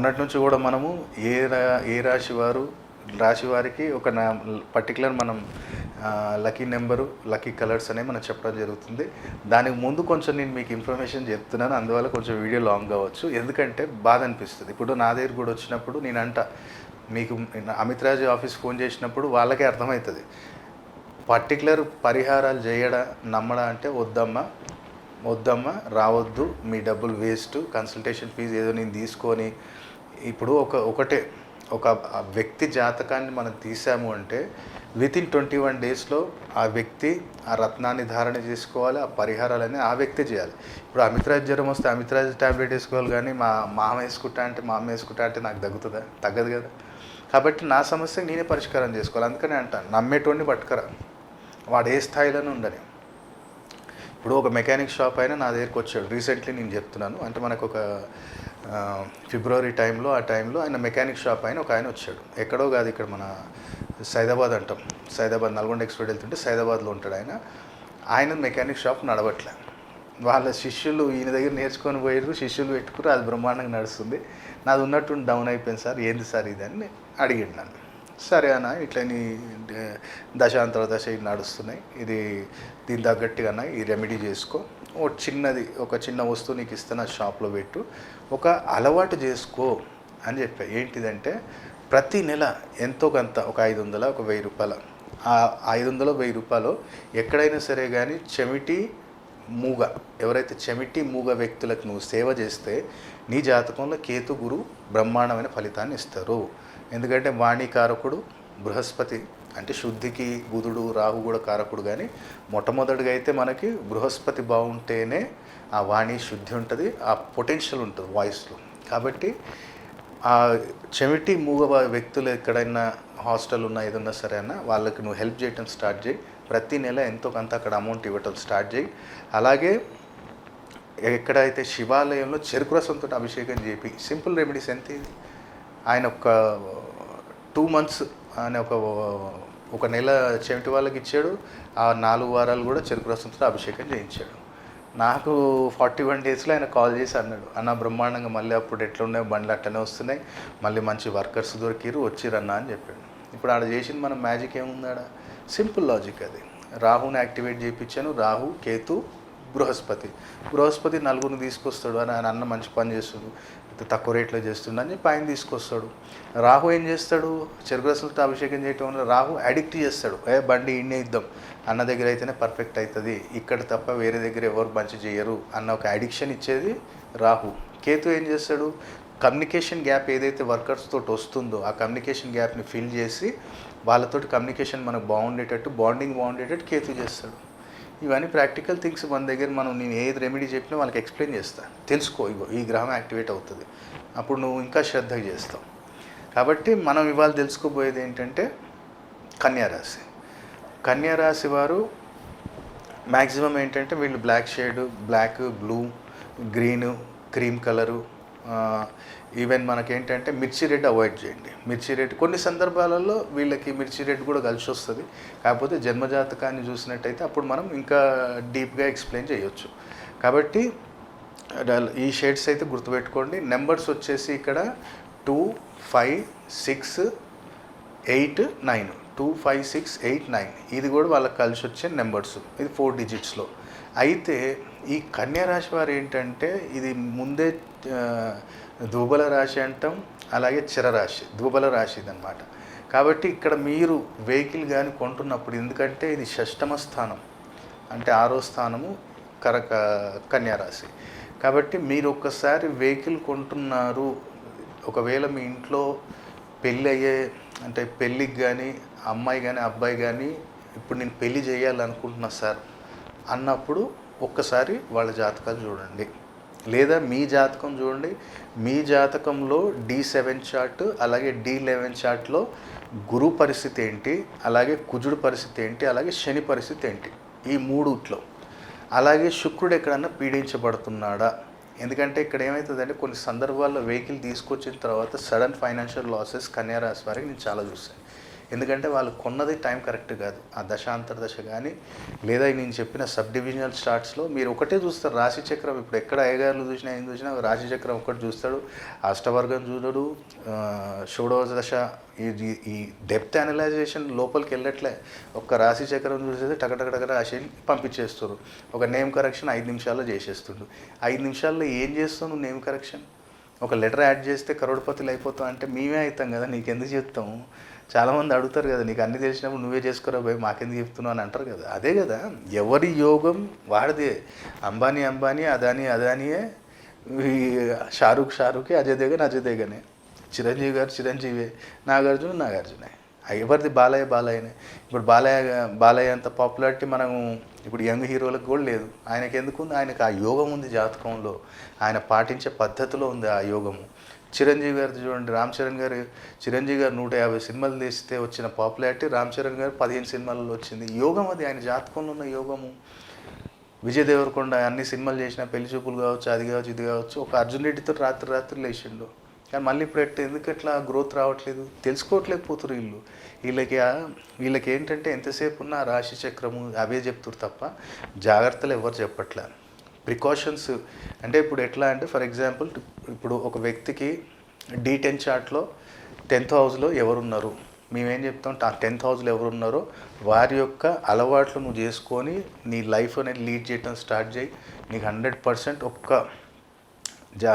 మొన్నటి నుంచి కూడా మనము ఏ రా ఏ రాశి వారు రాశి వారికి ఒక నా పర్టికులర్ మనం లక్కీ నెంబరు లక్కీ కలర్స్ అనేవి మనం చెప్పడం జరుగుతుంది. దానికి ముందు కొంచెం నేను మీకు ఇన్ఫర్మేషన్ చెప్తున్నాను. అందువల్ల కొంచెం వీడియో లాంగ్ కావచ్చు. ఎందుకంటే బాధ అనిపిస్తుంది. ఇప్పుడు నా దగ్గర కూడా వచ్చినప్పుడు నేను అంట మీకు అమిత్ రాజు ఆఫీస్ ఫోన్ చేసినప్పుడు వాళ్ళకే అర్థమవుతుంది. పర్టికులర్ పరిహారాలు చేయడం నమ్మడం అంటే వద్దమ్మా వద్దమ్మా రావద్దు. మీ డబ్బులు వేస్ట్ కన్సల్టేషన్ ఫీజు ఏదో నేను తీసుకొని ఇప్పుడు ఒక ఒకటే ఒక వ్యక్తి జాతకాన్ని మనం తీసాము అంటే విత్ ఇన్ ట్వంటీ వన్ డేస్లో ఆ వ్యక్తి ఆ రత్నాన్ని ధారణ చేసుకోవాలి ఆ పరిహారాలన్నీ ఆ వ్యక్తి చేయాలి. ఇప్పుడు అమిత్రాజ్ జ్వరం వస్తే అమిత్రాజ్ ట్యాబ్లెట్ వేసుకోవాలి కానీ మా మామ వేసుకుంటా అంటే మా అమ్మ వేసుకుంటా అంటే నాకు తగ్గుతుందా? తగ్గదు కదా. కాబట్టి నా సమస్య నేనే పరిష్కారం చేసుకోవాలి. అందుకనే అంటాను నమ్మేటోడిని పట్టుకరా. వాడు ఏ స్థాయిలోనే ఉండని. ఇప్పుడు ఒక మెకానిక్ షాప్ అయినా నా దగ్గరికి వచ్చాడు. రీసెంట్లీ నేను చెప్తున్నాను. అంటే మనకు ఒక ఫిబ్రవరి టైంలో ఆ టైంలో ఆయన మెకానిక్ షాప్ అయిన ఒక ఆయన వచ్చాడు. ఎక్కడో కాదు ఇక్కడ మన సైదాబాద్ అంటాం. సైదాబాద్ నల్గొండ ఎక్స్ప్రెస్ వెళ్తుంటే సైదాబాద్లో ఉంటాడు ఆయన. ఆయన మెకానిక్ షాప్ నడవట్లే. వాళ్ళ శిష్యులు ఈయన దగ్గర నేర్చుకొని పోయారు శిష్యులు పెట్టుకుని అది బ్రహ్మాండంగా నడుస్తుంది. నాది ఉన్నట్టు డౌన్ అయిపోయింది సార్ ఏంది సార్ ఇది అని అడిగిండు నన్ను. సరే అన్న ఇట్లని దశాంతర దశ నడుస్తున్నాయి. ఇది దీని తగ్గట్టుగా అన్న ఈ రెమెడీ చేసుకో. ఓ చిన్నది ఒక చిన్న వస్తువు నీకు ఇస్తున్న షాప్లో పెట్టు. ఒక అలవాటు చేసుకో అని చెప్పా. ఏంటిదంటే ప్రతి నెల ఎంతో కొంత ఒక ఐదు వందల ఒక వెయ్యి రూపాయల. ఆ ఐదు వందల వెయ్యి రూపాయలు ఎక్కడైనా సరే కానీ చెమిటి మూగ ఎవరైతే చెమిటి మూగ వ్యక్తులకు నువ్వు సేవ చేస్తే నీ జాతకంలో కేతు గురు బ్రహ్మాండమైన ఫలితాన్ని ఇస్తారు. ఎందుకంటే వాణి కారకుడు బృహస్పతి అంటే శుద్ధికి బుధుడు రాహు కూడా కారకుడు కానీ మొట్టమొదటిగా అయితే మనకి బృహస్పతి బాగుంటేనే ఆ వాణి శుద్ధి ఉంటుంది ఆ పొటెన్షియల్ ఉంటుంది వాయిస్లో కాబట్టి ఆ చెమిటి మూగ వ్యక్తులు ఎక్కడైనా హాస్టల్ ఉన్నా ఏదన్నా సరే అన్న వాళ్ళకి నువ్వు హెల్ప్ చేయటం స్టార్ట్ చేయి. ప్రతి నెల ఎంతో కొంత అక్కడ అమౌంట్ ఇవ్వటం స్టార్ట్ చేయి. అలాగే ఎక్కడైతే శివాలయంలో చెరుకు రసంతో అభిషేకం చేపి సింపుల్ రెమెడీస్ ఎంత ఇది? ఆయన ఒక టూ మంత్స్ ఆయన ఒక ఒక నెల చెమిటి వాళ్ళకి ఇచ్చాడు. ఆ నాలుగు వారాలు కూడా చెరుకు రసంతో అభిషేకం చేయించాడు. నాకు ఫార్టీ వన్ డేస్లో ఆయన కాల్ చేసి అన్నాడు. అన్న బ్రహ్మాండంగా మళ్ళీ అప్పుడు ఎట్లున్నాయి బండ్లు అట్టనే వస్తున్నాయి. మళ్ళీ మంచి వర్కర్స్ దొరికిరు వచ్చిరన్నా అని చెప్పాడు. ఇప్పుడు ఆడ చేసింది మన మ్యాజిక్ ఏముంది ఆడ? సింపుల్ లాజిక్ అది. రాహుని యాక్టివేట్ చేయించాను. రాహు కేతు బృహస్పతి. బృహస్పతి నలుగురిని తీసుకొస్తాడు అని ఆయన అన్న మంచి పని చేస్తాడు తక్కువ రేట్లో చేస్తుందని పైన తీసుకొస్తాడు. రాహు ఏం చేస్తాడు? చెరుకు రసంతో అభిషేకం చేయటం వల్ల రాహు అడిక్ట్ చేస్తాడు. ఏ బండి ఇన్నే ఇద్దాం. అన్న దగ్గర అయితేనే పర్ఫెక్ట్ అవుతుంది ఇక్కడ తప్ప వేరే దగ్గర ఎవరు మంచి చేయరు అన్న ఒక అడిక్షన్ ఇచ్చేది రాహు. కేతు ఏం చేస్తాడు? కమ్యూనికేషన్ గ్యాప్ ఏదైతే వర్కర్స్ తోటి వస్తుందో ఆ కమ్యూనికేషన్ గ్యాప్ని ఫిల్ చేసి వాళ్ళతోటి కమ్యూనికేషన్ మనకు బాగుండేటట్టు బాండింగ్ బాగుండేటట్టు కేతు చేస్తాడు. ఇవన్నీ ప్రాక్టికల్ థింగ్స్ మన దగ్గర మనం నేను ఏది రెమెడీ చెప్పినా వాళ్ళకి ఎక్స్ప్లెయిన్ చేస్తాను తెలుసుకో ఇగో ఈ గ్రహం యాక్టివేట్ అవుతుంది. అప్పుడు నువ్వు ఇంకా శ్రద్ధగా చేస్తావు. కాబట్టి మనం ఇవాళ తెలుసుకోబోయేది ఏంటంటే కన్యారాశి కన్యారాశి వారు మ్యాక్సిమం ఏంటంటే వీళ్ళు black shade black blue green cream colour even మనకేంటంటే మిర్చి రేట్ అవాయిడ్ చేయండి. మిర్చి రేట్ కొన్ని సందర్భాలలో వీళ్ళకి మిర్చి రేట్ కూడా కలిసి వస్తుంది కాకపోతే జన్మజాతకాన్ని చూసినట్టయితే అప్పుడు మనం ఇంకా డీప్గా ఎక్స్ప్లెయిన్ చేయొచ్చు. కాబట్టి ఈ షేడ్స్ అయితే గుర్తుపెట్టుకోండి. నెంబర్స్ వచ్చేసి ఇక్కడ two five six eight nine. Two five six eight nine. ఇది కూడా వాళ్ళకి కలిసి వచ్చే నెంబర్స్. ఇది ఫోర్ డిజిట్స్లో. అయితే ఈ కన్యారాశి వారు ఏంటంటే ఇది ముందే దుబల రాశి అంటాం అలాగే చిరరాశి దుబల రాశి ఇదనమాట కాబట్టి ఇక్కడ మీరు వెహికల్ కానీ కొంటున్నప్పుడు ఎందుకంటే ఇది షష్టమ స్థానం అంటే ఆరో స్థానము కరక కన్యారాశి కాబట్టి మీరు ఒక్కసారి వెహికల్ కొంటున్నారు ఒకవేళ మీ ఇంట్లో పెళ్ళి అయ్యే అంటే పెళ్ళికి కానీ అమ్మాయి కానీ అబ్బాయి కానీ ఇప్పుడు నేను పెళ్ళి చేయాలనుకుంటున్నా సార్ అన్నప్పుడు ఒక్కసారి వాళ్ళ జాతకాలు చూడండి. లేదా మీ జాతకం చూడండి. మీ జాతకంలో డి సెవెన్ చార్ట్ అలాగే డి లెవెన్ చార్ట్లో గురు పరిస్థితి ఏంటి? అలాగే కుజుడు పరిస్థితి ఏంటి? అలాగే శని పరిస్థితి ఏంటి? ఈ మూడుట్లో. అలాగే శుక్రుడు ఎక్కడన్నా పీడించబడుతున్నాడా? ఎందుకంటే ఇక్కడ ఏమవుతుందంటే కొన్ని సందర్భాల్లో వెహికల్ తీసుకొచ్చిన తర్వాత సడన్ ఫైనాన్షియల్ లాసెస్ కన్యారాశి వారికి నేను చాలా చూసాను ఎందుకంటే వాళ్ళు కొన్నది టైం కరెక్ట్ కాదు. ఆ దశ కానీ లేదా నేను చెప్పిన సబ్ డివిజనల్ స్టార్ట్స్లో మీరు ఒకటే చూస్తారు రాశిచక్రం ఇప్పుడు ఎక్కడ అయ్యగారులు చూసినా ఏం చూసినా రాశిచక్రం ఒకటి చూస్తాడు. అష్టవర్గం చూడడు. ఆ, షోడవ దశ ఈ ఈ డెప్త్ అనలైజేషన్ లోపలికి వెళ్ళట్లే. ఒక్క రాశి చక్రం చూసేది టకటకటక రాశిని పంపించేస్తారు. ఒక నేమ్ కరెక్షన్ ఐదు నిమిషాల్లో చేసేస్తుండు. ఐదు నిమిషాల్లో ఏం చేస్తావు నువ్వు నేమ్ కరెక్షన్ ఒక లెటర్ యాడ్ చేస్తే కరోడ్పతులు అయిపోతావు అంటే మేమే అవుతాం కదా నీకెందుకు చెప్తాము చాలామంది అడుగుతారు కదా నీకు అన్ని తెలిసినప్పుడు నువ్వే చేసుకోరా భయ్ మాకెందుకు చెప్తున్నావు? అని అంటారు కదా. అదే కదా ఎవరి యోగం వాడిదే. అంబానీ అంబానీ అదానీ అదానియే. షారుఖ్ షారుఖే అజయ్ దేగన్ అజయ్ దేగనే. చిరంజీవి గారు చిరంజీవి నాగార్జున నాగార్జునే. ఎవరిది బాలయ్య బాలయ్యనే. ఇప్పుడు బాలయ్య బాలయ్య అంత పాపులారిటీ మనం ఇప్పుడు యంగ్ హీరోలకు కూడా లేదు. ఆయనకి ఎందుకు ఉంది? ఆయనకు ఆ యోగం ఉంది జాతకంలో. ఆయన పాటించే పద్ధతిలో ఉంది ఆ యోగము. చిరంజీవి గారు చూడండి రామ్ చరణ్ గారు చిరంజీవి గారు నూట యాభై సినిమాలు తీస్తే వచ్చిన పాపులారిటీ రామ్ చరణ్ గారు పదిహేను సినిమాలలో వచ్చింది. యోగం అది ఆయన జాతకంలో ఉన్న యోగము. విజయ్ దేవరకొండ అన్ని సినిమాలు చేసిన పెళ్ళి చూపులు కావచ్చు అది కావచ్చు ఇది కావచ్చు ఒక అర్జున్ రెడ్డితో రాత్రి రాత్రి లేచిండు. కానీ మళ్ళీ ఇప్పుడు ఎట్లా ఎందుకు ఎట్లా గ్రోత్ రావట్లేదు? తెలుసుకోవట్లేకపోతురు వీళ్ళు. వీళ్ళకి వీళ్ళకి ఏంటంటే ఎంతసేపు ఉన్న రాశి చక్రము అవే చెప్తురు తప్ప జాగ్రత్తలు ఎవరు చెప్పట్లేదు ప్రికాషన్స్ అంటే ఇప్పుడు ఎట్లా అంటే ఫర్ ఎగ్జాంపుల్ ఇప్పుడు ఒక వ్యక్తికి డి టెన్ చార్ట్లో టెన్త్ హౌస్లో ఎవరున్నారు? మేమేం చెప్తాం ఆ టెన్త్ హౌస్లో ఎవరున్నారో వారి యొక్క అలవాట్లు నువ్వు చేసుకొని నీ లైఫ్ అనేది లీడ్ చేయటం స్టార్ట్ చేయి. నీకు హండ్రెడ్ పర్సెంట్ ఒక్క జా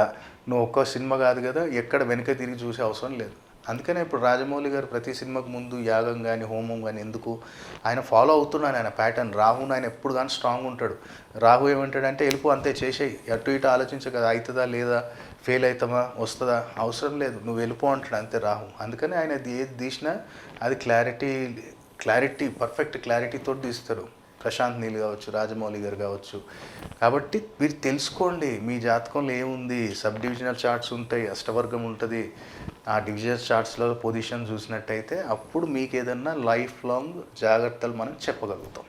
నువ్వు ఒక్క సినిమా కాదు కదా ఎక్కడ వెనక తిరిగి చూసే అవసరం లేదు. అందుకనే ఇప్పుడు రాజమౌళి గారు ప్రతి సినిమాకు ముందు యాగం కానీ హోమం కానీ ఎందుకు? ఆయన ఫాలో అవుతున్నాను ఆయన ప్యాటర్న్ రాహుని ఆయన ఎప్పుడు కానీ స్ట్రాంగ్ ఉంటాడు. రాహు ఏమంటాడంటే వెళ్ళిపో అంతే చేసేయి. అటు ఇటు ఆలోచించ కదా అవుతుందా లేదా? ఫెయిల్ అవుతామా? వస్తుందా? అవసరం లేదు. నువ్వు వెళ్ళిపో అంటాడు అంతే రాహు అందుకని ఆయన అది ఏది తీసినా అది క్లారిటీ క్లారిటీ పర్ఫెక్ట్ క్లారిటీతో తీస్తాడు. ప్రశాంత్ నీల్ కావచ్చు రాజమౌళి గారు కావచ్చు. కాబట్టి మీరు తెలుసుకోండి మీ జాతకంలో ఏముంది? సబ్ డివిజనల్ చార్ట్స్ ఉంటాయి అష్టవర్గం ఉంటుంది. ఆ డివిజనల్ చార్ట్స్లో పొజిషన్ చూసినట్టయితే అప్పుడు మీకు ఏదన్నా లైఫ్ లాంగ్ జాగ్రత్తలు మనం చెప్పగలుగుతాం.